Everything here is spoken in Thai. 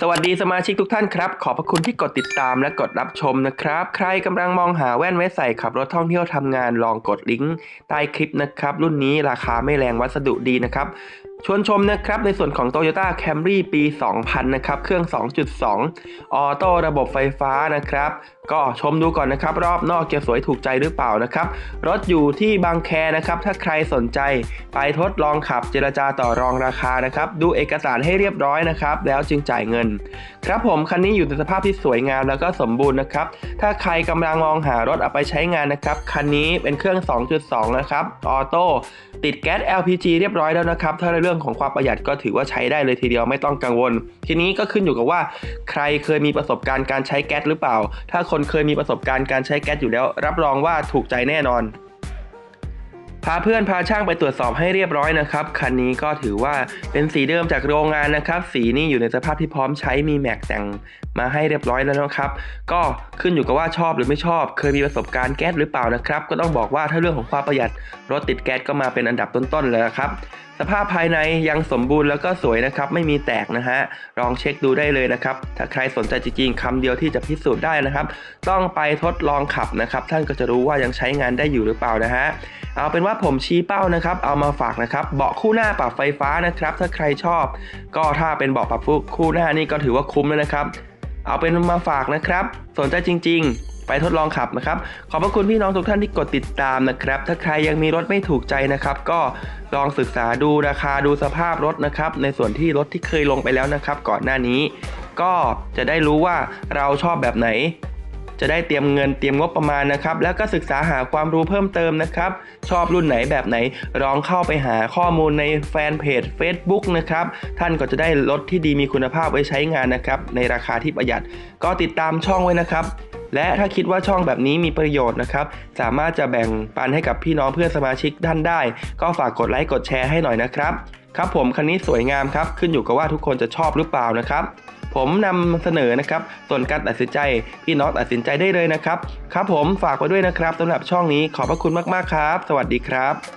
สวัสดีสมาชิกทุกท่านครับ ขอบพระคุณที่กดติดตามและกดรับชมนะครับ ใครกำลังมองหาแว่นไว้ใส่ขับรถท่องเที่ยวทำงานลองกดลิงก์ใต้คลิปนะครับ รุ่นนี้ราคาไม่แรงวัสดุดีนะครับชวนชมนะครับในส่วนของ Toyota Camry ปี 2000 นะครับ เครื่อง 2.2 ออโต้ระบบไฟฟ้านะครับ ก็ชมดูก่อนนะครับ รอบนอกจะสวยถูกใจหรือเปล่านะครับ รถอยู่ที่บางแคนะครับ ถ้าใครสนใจไปทดลองขับเจรจาต่อรองราคานะครับ ดูเอกสารให้เรียบร้อยนะครับ แล้วจึงจ่ายเงิน ครับผมคันนี้อยู่ในสภาพที่สวยงามแล้วก็สมบูรณ์นะครับ ถ้าใครกำลังมองหารถเอาไปใช้งานนะครับ คันนี้เป็นเครื่อง 2.2 นะครับ ออโต้ติดแก๊ส LPG เรียบร้อยแล้วนะครับ ถ้าในเรื่องของความประหยัดก็ถือว่าใช้ได้เลยทีเดียวไม่ต้องกังวล ทีนี้ก็ขึ้นอยู่กับว่า ใครเคยมีประสบการณ์การใช้แก๊สหรือเปล่า ถ้าคนคนเคยมีประสบการณ์การใช้แก๊สอยู่แล้ว รับรองว่าถูกใจแน่นอน พาเพื่อนพาช่างไปตรวจสอบให้เรียบร้อยนะครับ คันนี้ก็ถือว่าเป็นสีเดิมจากโรงงานนะครับ สีนี่อยู่ในสภาพที่พร้อมใช้มีแม็กแต่งมาให้เรียบร้อยแล้วนะครับ ก็ขึ้นอยู่กับว่าชอบหรือไม่ชอบ เคยมีประสบการณ์แก๊สหรือเปล่านะครับ ก็ต้องบอกว่าถ้าเรื่องของความประหยัดรถติดแก๊สก็มาเป็นอันดับต้นๆเลยนะครับ สภาพภายในยังสมบูรณ์แล้วก็สวยนะครับ ไม่มีแตกนะฮะ ลองเช็คดูได้เลยนะครับ ถ้าใครสนใจจริงๆคำเดียวที่จะพิสูจน์ได้นะครับ ต้องไปทดลองขับนะครับ ท่านก็จะรู้ว่ายังใช้งานได้อยู่หรือเปล่านะฮะ เอาเป็นว่าผมชี้เป้านะครับเอามาฝากนะครับเบาะคู่หน้าปรับไฟฟ้านะครับ ถ้าใครชอบ ก็ถ้าเป็นเบาะปรับคู่หน้านี่ก็ถือว่าคุ้มแล้วนะครับ เอาเป็นมาฝากนะครับ สนใจจริง ๆ ไปทดลองขับนะครับ ขอบพระคุณพี่น้องทุกท่านที่กดติดตามนะครับ ถ้าใครยังมีรถไม่ถูกใจนะครับ ก็ลองศึกษาดูราคาดูสภาพรถนะครับ ในส่วนที่รถที่เคยลงไปแล้วนะครับ ก่อนหน้านี้ ก็จะได้รู้ว่าเราชอบแบบไหน จะได้เตรียมเงินเตรียมงบประมาณนะครับ แล้วก็ศึกษาหาความรู้เพิ่มเติมนะครับ ชอบรุ่นไหนแบบไหนลองเข้าไปหาข้อมูลในแฟนเพจ Facebook นะครับ ท่านก็จะได้รถที่ดีมีคุณภาพไว้ใช้งานนะครับ ในราคาที่ประหยัด ก็ติดตามช่องไว้นะครับ และถ้าคิดว่าช่องแบบนี้มีประโยชน์นะครับ สามารถจะแบ่งปันให้กับพี่น้องเพื่อนสมาชิกท่านได้ ก็ฝากกดไลค์กดแชร์ให้หน่อยนะครับ ครับผมคันนี้สวยงามครับ ขึ้นอยู่กับว่าทุกคนจะชอบหรือเปล่านะครับ ผมนำเสนอนะครับ ส่วนการตัดสินใจ พี่น้องตัดสินใจได้เลยนะครับ ครับผมฝากไว้ด้วยนะครับสำหรับช่องนี้ขอบพระคุณมากๆครับ สวัสดีครับ